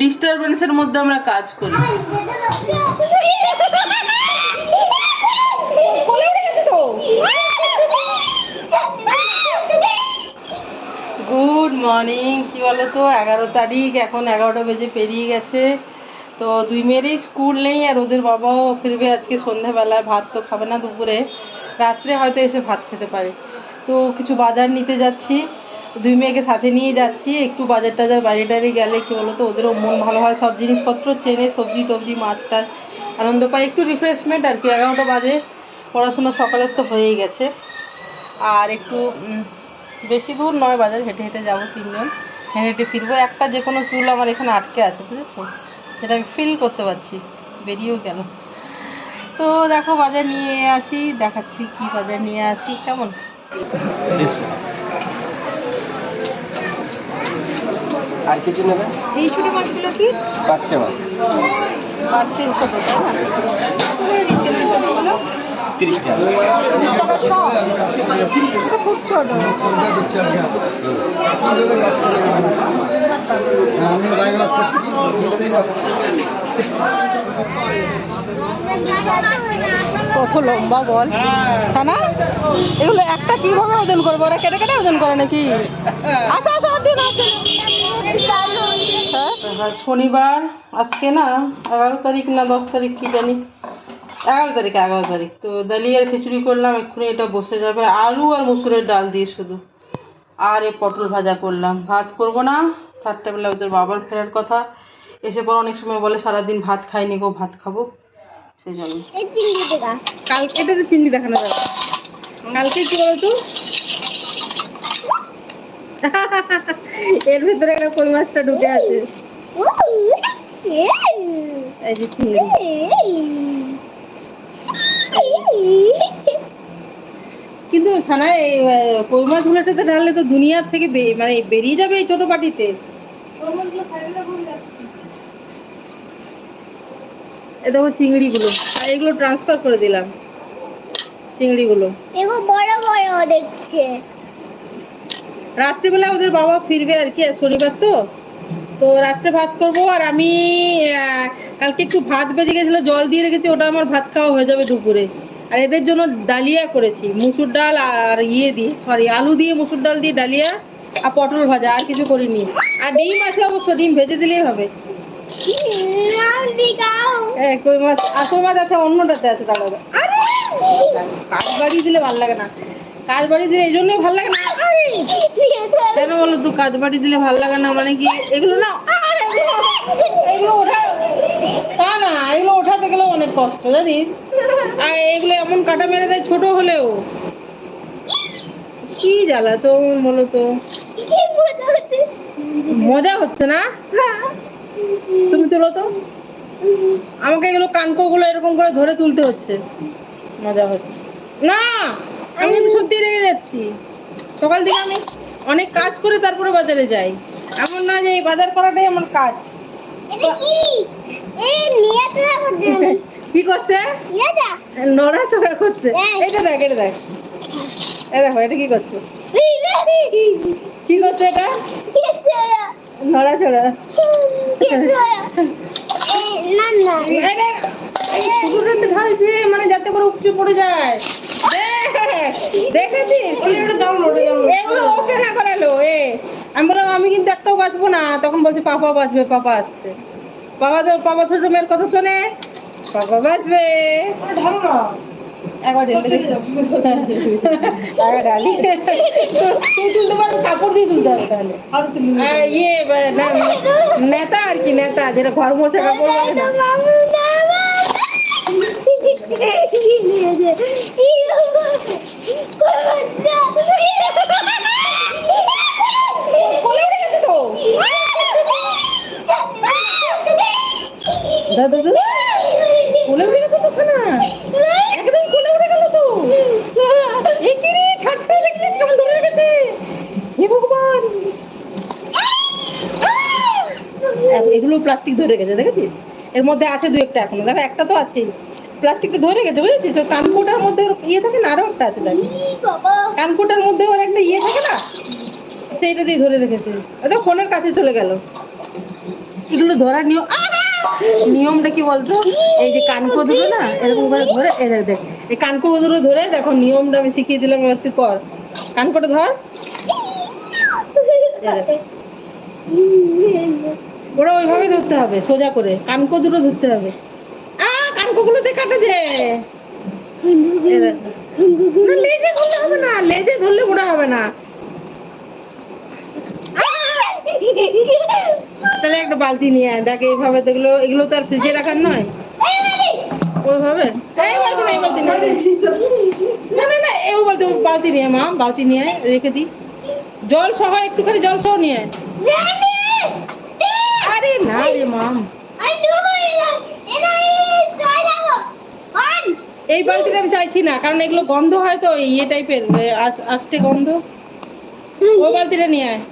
ডিস্টারবেন্সের মধ্যে আমরা কাজ করি। গুড মর্নিং কি বলো তো এগারো তারিখ, এখন এগারোটা বেজে পেরিয়ে গেছে। তো দুই মেয়েরই স্কুল নেই, আর ওদের বাবাও ফিরবে আজকে সন্ধ্যাবেলায়, ভাত তো খাবে না দুপুরে। রাত্রে হয়তো এসে ভাত খেতে পারে। তো কিছু বাজার নিতে যাচ্ছি। দুই মেয়েকে সাথে নিয়ে যাচ্ছি, একটু বাজার টাজার, বাইরে টাইরে গেলে কি বলো তো ওদেরও মন ভালো হয়। সব জিনিসপত্র চেনে, সবজি টবজি, মাছ টাছ আনন্দ পায় একটু রিফ্রেশমেন্ট আর কি, এগারোটা বাজে, পড়াশোনা সকালের তো হয়েই গেছে। আর একটু বেশি দূর নয়, বাজার হেঁটে হেঁটে যাব তিনজন। হেঁটে হেঁটে ফিরবো। একটা যে কোনো চুল আমার এখানে আটকে আছে, বুঝেছ? যেটা আমি ফিল করতে পারছি, বেরিয়েও গেল। তো দেখো, বাজার নিয়ে আসি, দেখাচ্ছি কি বাজার নিয়ে আসি, কেমন? আর কিছু নেবে? এই ছোট মাছগুলো কি? পাঁচশো মাছ। পার্সেল ছোটো তাই না? ছোটগুলো। তিরিশ টাকা। খুব ছোট। কত লম্বা বল। না? এগুলো একটা কীভাবে ওজন করব? ওরা কেটে কেটে ওজন করে নাকি? আসো আসো দিন আর শনিবার আজকে না এগারো তারিখ না দশ তারিখ কি জানি? এগারো তারিখ এগারো তারিখ। তো দালিয়ার খিচুড়ি করলাম এক্ষুনি এটা বসে যাবে। আলু আর মুসুরের ডাল দিয়ে শুধু। আর এ পটল ভাজা করলাম। ভাত করব না চারটেবেলা ওদের বাবার ফেরার কথা। এসে পর অনেক সময় বলে সারাদিন ভাত খাইনি গো ভাত খাব। সেই জন্য। কালকে এটা তো চিংড়ি দেখানো যাবে। কালকে কি বলতো? এর ভিতরে একটা কই মাছটা ঢুকে আছে। এই যে চিংড়ি কিন্তু সানা, এই কই মাছগুলোটাতে ঢাললে তো দুনিয়ার থেকে মানে বেরিয়ে যাবে এই ছোটো বাটিতে এ দেখো চিংড়িগুলো, আর এগুলো ট্রান্সফার করে দিলাম। চিংড়িগুলো। এগো বড় বড় দেখছে রাত্রিবেলা ওদের বাবা ফিরবে আর কি শনিবার তো? তো রাত্রে ভাত করব আর আমি কালকে একটু ভাত বেজে গেছিল জল দিয়ে রেখেছি ওটা আমার ভাত খাওয়া হয়ে যাবে দুপুরে। আর এদের জন্য ডালিয়া করেছি মুসুর ডাল আর ইয়ে দিয়ে সরি আলু দিয়ে মুসুর ডাল দিয়ে ডালিয়া আর পটল ভাজা আর কিছু করিনি। আর ডিম আছে অবশ্য ডিম ভেজে দিলেই হবে। কই মাছ আসল মাছ আছে অন্যটাতে আছে তাহলে। আরে! কাজ বাড়িয়ে দিলে ভালো লাগে না। কাজ বাড়িয়ে দিলে এই জন্যই ভালো লাগে না? কেন বলো তো কাজ বাড়ি দিলে ভালো লাগে না মানে কি? এগুলো না, এগুলো- তা না, এগুলো ওঠাতে গেলেও অনেক কষ্ট, জানিস? আর এগুলো এমন কাটা মেরে দেয় ছোট হলেও। কি জ্বালা তো বলো তো। মজা হচ্ছে মজা হচ্ছে না? তুমি তুলো তো। আমাকে এগুলো কানকোগুলো এরকম করে ধরে তুলতে হচ্ছে। মজা হচ্ছে। না! আমি কিন্তু সত্যি রেগে যাচ্ছি। সকাল থেকে আমি অনেক কাজ করে তারপরে বাজারে যাই। এমন না যে এই বাজার করাটাই আমার কাজ। কি? করছে নড়াচড়া করছে? হ্যাঁ। এটা দেখ এটা দেখ। এ দেখো এটা কি করছে? কি করছে এটা? নড়াচড়া ঢালছে মানে যাতে করে উপচে পড়ে যায়। দেখেছিস এগুলো ওকে না করালো এ। আমি বললাম আমি কিন্তু একটাও বাঁচবো না। তখন বলছে পাপা বাঁচবে পাপা আসছে। পাপা তো পাপা ছোট মেয়ের কথা শোনে। পাপা বাঁচবে। একবার ঢালি তুই তুলতে পারবি কাপড় দিয়ে তুলতে হবে তাহলে। ইয়ে নেতা আর কি নেতা যেটা ঘর মোছা কাপড় বলে না কোলে উঠে গেছে তো দাদা দাদা কোলে উঠে গেছে তো সোনা একদম কোলে উঠে গেল তো এই কি রে ছাড়ছে না দেখছিস কেমন ধরে রেখেছে হে ভগবান এ- এগুলো রেখেছে দেখেছিস? এর মধ্যে আছে দু একটা এখনও। দেখো একটা তো আছেই। প্লাস্টিকটা ধরে রেখেছে বুঝেছিস? ওই কানকোটার মধ্যে ওর ইয়ে থাকে না আরও একটা আছে দেখ। কানকোটার মধ্যে ওর একটা ইয়ে থাকে না সেইটা দিয়ে ধরে রেখেছে। ওটা ফোনের কাছে চলে গেল। এগুলো ধরার নিয়ম নিয়মটা কি বলতো? এই যে কানকো দুটো না এরকম করে ধরে এই দেখ দেখ। এই কানকো দুটো ধরে দেখো নিয়মটা আমি শিখিয়ে দিলাম এবার তুই কর। কানকোটা ধর। ওরা ওইভাবে ধরতে হবে, সোজা করে। কানকো দুটো ধরতে হবে। আ কানকো গুলোতে কাটে দে। লেজে ধরলে হবে না, লেজে ধরলে ওরা হবে না। তাহলে একটা বালতি নিয়ে আয়, দেখ এইভাবে দেখল এগুলো তো আর ফ্রিজে রাখার নয়। ওইভাবে? না, এই বালতি না। না না না, এই বালতি বালতি নিয়ে মা, বালতি নিয়ে রেখে দি। জল সহ, একটুখানি জল সহ নিয়ে আয়। আরে না রে মাম এই বালতিটা আমি চাইছি না কারণ এগুলো গন্ধ হয় তো ইয়ে টাইপের আস্তে গন্ধ। ওই বালতিটা নিয়ে আয়।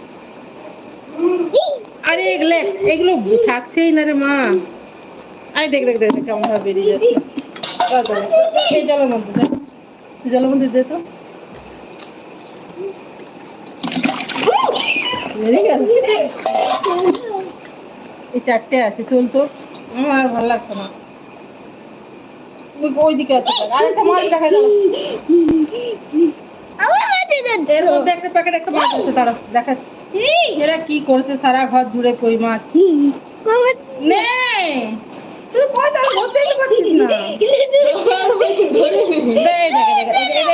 আরে এগুলো এগুলো থাকছেই না রে মা। আরে দেখ দেখ দেখ কেমন ভাবে বেরিয়ে যাচ্ছে। এই জলের মধ্যে জলের মধ্যে দে তো। বেরিয়ে গেল। এই চারটে আছে চলতো আমার আর ভালো লাগতো না। ওই- ওইদিকে আছে। দেখ। আরেকটা মাছ দেখা যাবে এর মধ্যে একটা প্যাকেট একটা মাছ আছে তারা দেখাচ্ছি। এরা কি করছে? সারা ঘর জুড়ে কই মাছ? নে তুই তো পারছিস না?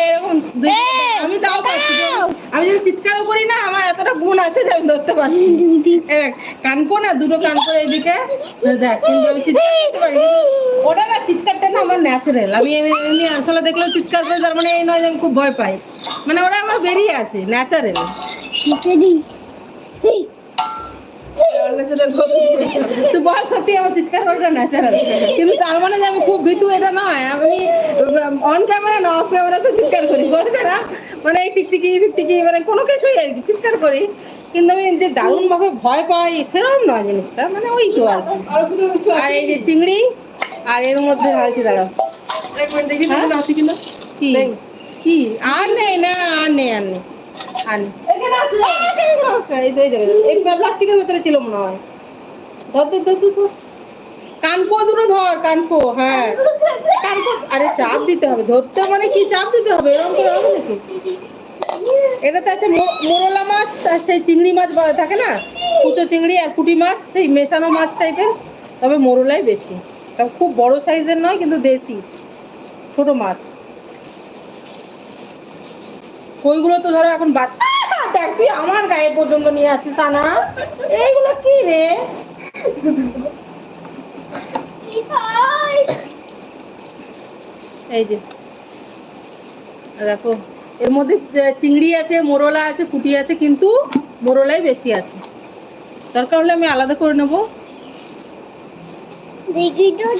এরকম আমি তাও পাচ্ছি আমি যদি চিৎকারও করি না আমার এতটা গুণ আছে যে আমি ধরতে পারছি কানকো না দুটো কানকো এইদিকে দেখ কিন্তু আমি চিৎকার করতে পারি ওটা না চিৎকারটা না আমার ন্যাচারাল আমি এমনি এমনি আসলে দেখলেও চিৎকার করে তার মানে এই নয় যে আমি খুব ভয় পাই। মানে ওরা আমার বেরিয়ে আছে ন্যাচারাল তুই বল সত্যি আমার চিৎকার করাটা ন্যাচারাল কিন্তু তার মানে যে আমি খুব ভীতু এটা নয়। আমি অন ক্যামেরা না অফ ক্যামেরা তো চিৎকার করি বলছে না। মানে এই টিকটিকি ফিকটিকি মানে কোনো কিছুই আর কি চিৎকার করি। কিন্তু আমি যে দারুণ ভাবে ভয় পাই সেরকম নয় জিনিসটা মানে ওই তো আর। আর এই যে চিংড়ি আর এর মধ্যে ঢালছি দাঁড়াও। হ্যাঁ? কি? আর নেই না আর নেই আর নেই। আর নেই। মনে হয় হ্যাঁ মানে চিংড়ি মাছ থাকে না কুচো চিংড়ি আর পুঁটি মাছ সেই মেশানো মাছ টাইপের তবে মোরলাই বেশি তবে খুব বড় সাইজের নয় কিন্তু দেশি ছোট মাছ ওইগুলো তো ধরো এখন আহ! দেখ তুই আমার গায়ে পর্যন্ত নিয়ে আসছিস তা না এইগুলো কি রে? এই যে। দেখো এর মধ্যে চিংড়ি আছে মোরলা আছে পুঁটি আছে কিন্তু মোরলাই বেশি আছে। দরকার হলে আমি আলাদা করে নেব।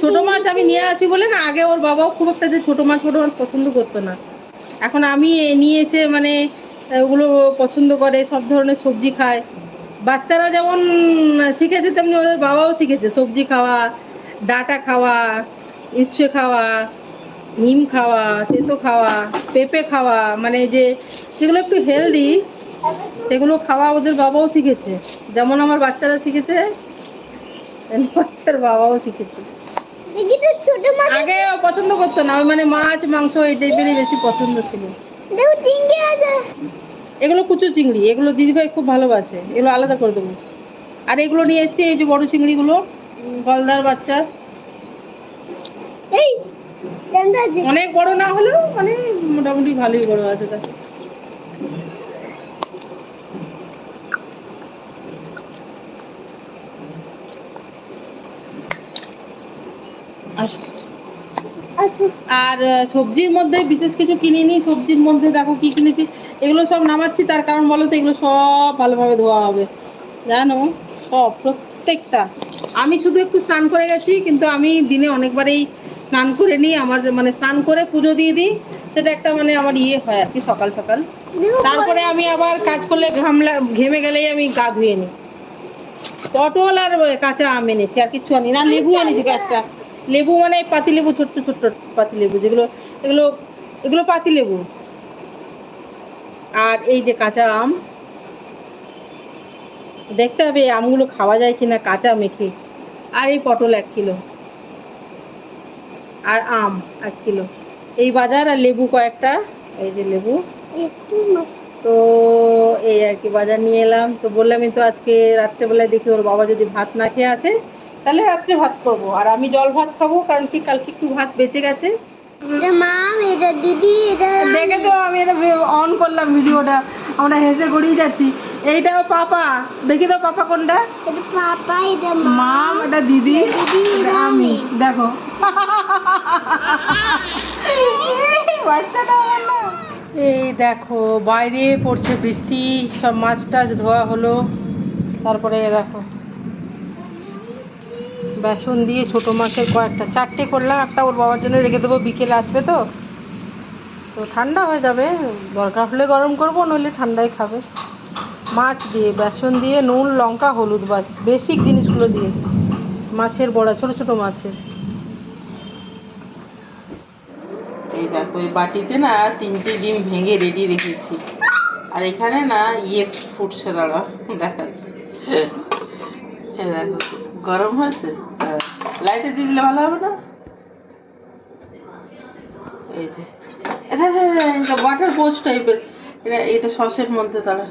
ছোট মাছ আমি নিয়ে আসি বলে না আগে ওর বাবাও খুব একটা যে ছোট মাছ ছোট মাছ পছন্দ করতো না। এখন আমি নিয়ে এসে মানে ওগুলো পছন্দ করে সব ধরনের সবজি খায়। বাচ্চারা যেমন শিখেছে তেমনি ওদের বাবাও শিখেছে। সবজি খাওয়া ডাটা খাওয়া উচ্ছে খাওয়া নিম খাওয়া তেতো খাওয়া পেঁপে খাওয়া মানে যে যেগুলো একটু হেলদি সেগুলো খাওয়া ওদের বাবাও শিখেছে। যেমন আমার বাচ্চারা শিখেছে বাচ্চার বাবাও শিখেছে। আগে পছন্দ করতো না মানে মাছ মাংস এই টাইপেরই বেশি পছন্দ ছিল। এগুলো কুচো চিংড়ি এগুলো দিদিভাই খুব ভালোবাসে এগুলো আলাদা করে দেবো। আর এগুলো নিয়ে এসছি এই যে বড় চিংড়িগুলো গলদার বাচ্চা। এই অনেক বড় না হলেও মানে মোটামুটি ভালোই বড় আছে তা আচ্ছা। আর সবজির মধ্যে বিশেষ কিছু কিনিনি। সবজির মধ্যে দেখো কি কিনেছি? এগুলো সব নামাচ্ছি তার কারণ বলো তো এগুলো সব ভালোভাবে ধোয়া হবে। জানো? সব প্রত্যেকটা। আমি শুধু একটু স্নান করে গেছি কিন্তু আমি দিনে অনেকবারই স্নান করে নিই। আমার মানে স্নান করে পুজো দিয়ে দিই সেটা একটা মানে আমার ইয়ে হয় আর কি সকাল সকাল। তারপরে আমি আবার কাজ করলে ঘামলা ঘেমে গেলেই আমি গা ধুয়ে নিই। পটল আর কাঁচা আম এনেছি আর কিছু আনি না লেবু এনেছি একটা লেবু মানে পাতি লেবু, ছোট্ট ছোট্ট পাতি লেবু যেগুলো, এগুলো এগুলো পাতি লেবু। আর এই যে কাঁচা আম, দেখতে হবে আমগুলো খাওয়া যায় কিনা কাঁচা মেখে। আর এই পটল এক কিলো। আর আম এক কিলো। এই বাজার আর লেবু কয়েকটা, এই যে লেবু। তো এই আর কি বাজার নিয়ে এলাম। তো বললামই তো আজকে রাত্রেবেলায় দেখি ওর বাবা যদি ভাত না খেয়ে আসে তাহলে রাত্রে ভাত করব। আর আমি জল ভাত খাব কারণ কি কালকে একটু ভাত বেঁচে গেছে। এটা মাম এটা দিদি এটা দেখে তো আমি এটা অন করলাম ভিডিওটা। আমরা হেসে গড়িয়ে যাচ্ছি। এইটাও পাপা। দেখি তো পাপা কোনটা। এটা পাপা এটা মাম এটা দিদি আমি। দেখো। বাচ্চাটা না। এই দেখো বাইরে পড়ছে বৃষ্টি সব মাছ টাছ ধোয়া হলো। তারপরে দেখো। বেসন দিয়ে ছোট মাছের কয়েকটা, চারটে করলাম, একটা ওর বাবার জন্য রেখে দেবো, বিকেলে আসবে তো। তো ঠান্ডা হয়ে যাবে, দরকার হলে গরম করব, নইলে ঠান্ডায় খাবে। মাছ দিয়ে, বেসন দিয়ে, নুন, লঙ্কা, হলুদ বাস বেসিক জিনিসগুলো দিয়ে। মাছের বড়া, ছোট ছোট মাছের। এই দেখো, এই বাটিতে না তিনটে ডিম ভেঙে রেডি রেখেছি। আর এখানে না ইয়ে ফুটছে, দাঁড়া, দেখাচ্ছি। এই দেখো। গরম হয়েছে? লাইটে দিয়ে দিলে ভালো হবে না? এই যে। এটা বাটার পোচ টাইপের এটা এটা সসের মধ্যে তারা।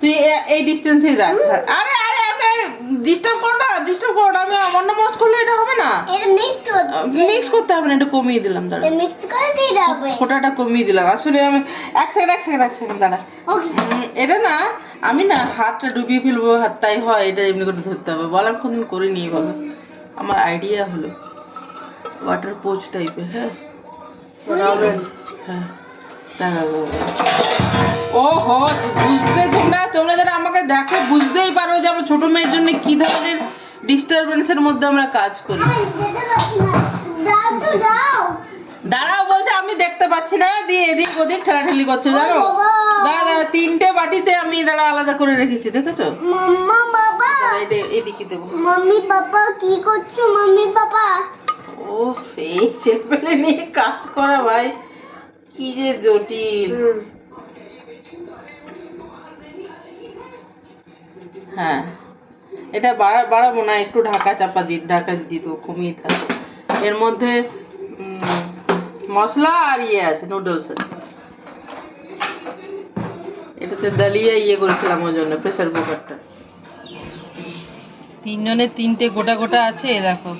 তুই এই ডিস্টেন্সেই রাখ। আরে আমি ডিস্টার্ব করো না ডিস্টার্ব করো না। আমি অন্য করলে এটা হবে না। এটা মিক্স করতে মিক্স করতে হবে না এটা কমিয়ে দিলাম দাঁড়া। এটা মিক্স করে দিয়ে যাবে। ফোটাটা কমিয়ে দিলাম। আসলে আমি এক সেকেন্ড এক সেকেন্ড এক সেকেন্ড দাঁড়া। এটা না আমি না হাতটা ডুবিয়ে ফেলব হাত তাই হয় এটা এমনি করে ধরতে হবে। বললাম কোনদিন করিনি বলো আমার আইডিয়া হলো ওয়াটার পোচ টাইপের হ্যাঁ? হ্যাঁ। ও হো বুঝতে তোমরা তোমরা যারা আমাকে দেখো বুঝতেই পারো যে আমার ছোট মেয়ের জন্য কি ধরনের ডিস্টারবেন্সের মধ্যে আমরা কাজ করি। দাঁড়াও বলছে আমি দেখতে পাচ্ছি না। দিয়ে এদিক ওদিক ঠেলাঠেলি করছে জানো দাঁড়া দাঁড়া তিনটে বাটিতে আমি দাঁড়া আলাদা করে রেখেছি দেখেছ? এদিকে দেবো। মাম্মি পাপা কি করছ? মাম্মি পাপা ও এই ছেলেপেলে নিয়ে কাজ করা ভাই। কি যে জটিল। হ্যাঁ। এটা বাড়া বাড়াবো না একটু ঢাকা চাপা দি ঢাকা দেবো কমিয়ে থাকবে এর মধ্যে মশলা আর ইয়ে আছে নুডলস আছে। এটাতে দালিয়া ইয়ে করেছিলাম ওই জন্য প্রেসার কুকারটা তিনজনের তিনটে গোটা গোটা আছে দেখো।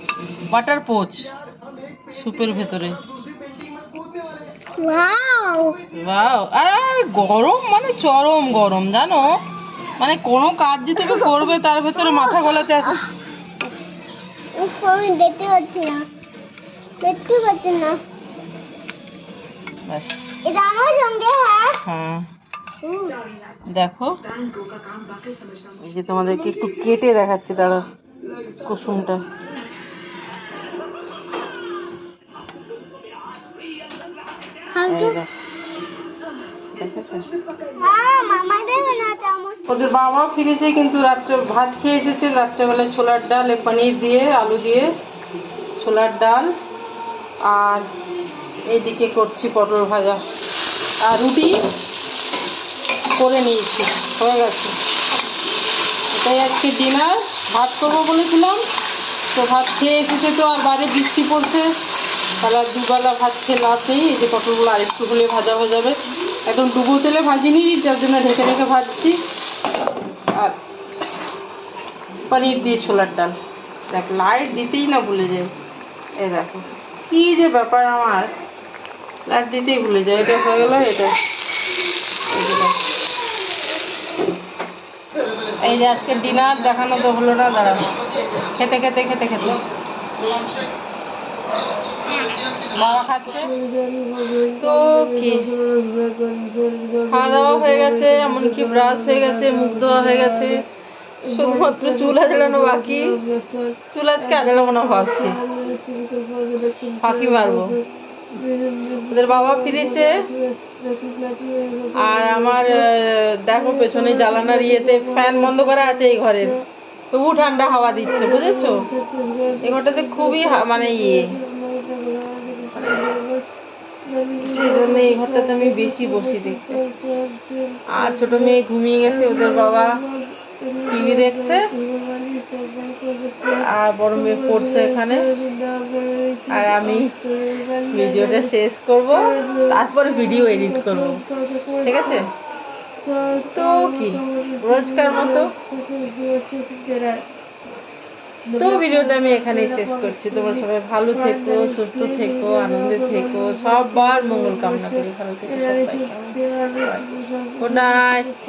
বাটার পোচ সুপের ভেতরে। ওয়াও আর গরম মানে চরম গরম জানো? মানে কোনো কাজ যে তুমি করবে তার ভেতরে মাথা গলাতে আছে। আমি দেখতে পাচ্ছি না। দেখতে পাচ্ছি না। ব্যাস। এটা আমার সঙ্গে হ্যাঁ? হ্যাঁ। দেখো এই যে তোমাদেরকে একটু কেটে দেখাচ্ছি দাঁড়া কুসুমটা। ওদের বাবাও ফিরেছে কিন্তু রাত্রে ভাত খেয়ে এসেছে। রাত্রেবেলায় ছোলার ডাল এ পনির দিয়ে আলু দিয়ে ছোলার ডাল। আর এইদিকে করছি পটল ভাজা। আর রুটি করে নিয়েছি হয়ে গেছে। এটাই আজকে ডিনার ভাত করব বলেছিলাম। তো ভাত খেয়ে এসেছে তো আর বাইরে বৃষ্টি পড়ছে। তাহলে দুবেলা ভাত খেয়ে লাভ নেই এই যে পটলগুলো আরেকটু হলে ভাজা হয়ে যাবে। একদম ডুবো তেলে ভাজিনি, যার জন্য ঢেকে ঢেকে ভাজছি। আর পনির দিয়ে ছোলার ডাল। দেখ, লাইট দিতেই না ভুলে যাই এ দেখো, কি যে ব্যাপার আমার। লাইট দিতেই ভুলে যায়, এটা হয়ে গেল, এটা। এই যে আজকে ডিনার দেখানো তো হলো না, দাঁড়া। খেতে খেতে খেতে খেতে। বাবা খাচ্ছে। তো কি? খাওয়া দাওয়া হয়ে গেছে, এমনকি ব্রাশ হয়ে গেছে, মুখ ধোয়া হয়ে গেছে। শুধুমাত্র চুল আজড়ানো বাকি? চুল আজকে আজড়াবো না ভাবছি। ফাঁকি মারবো। ওদের বাবা ফিরেছে। আর আমার দেখো পেছনে জ্বালানার ইয়েতে ফ্যান বন্ধ করা আছে এই ঘরের। তবু ঠান্ডা হাওয়া দিচ্ছে, বুঝেছ? এ ঘরটাতে খুবই মানে ইয়ে। সেই জন্য এই ঘরটাতে আমি বেশি বসি দেখছি আর ছোট মেয়ে ঘুমিয়ে গেছে, ওদের বাবা টিভি দেখছে, আর বড় মেয়ে পড়ছে এখানে। আর আমি ভিডিওটা শেষ করব, তারপরে ভিডিও এডিট করব। ঠিক আছে? তো কি, রোজকার মতো। তো ভিডিওটা আমি এখানেই শেষ করছি। তোমরা সবাই ভালো থেকো সুস্থ থেকো আনন্দে থেকো। সবার মঙ্গল কামনা করি। ভালো থেকো সবাই। Good night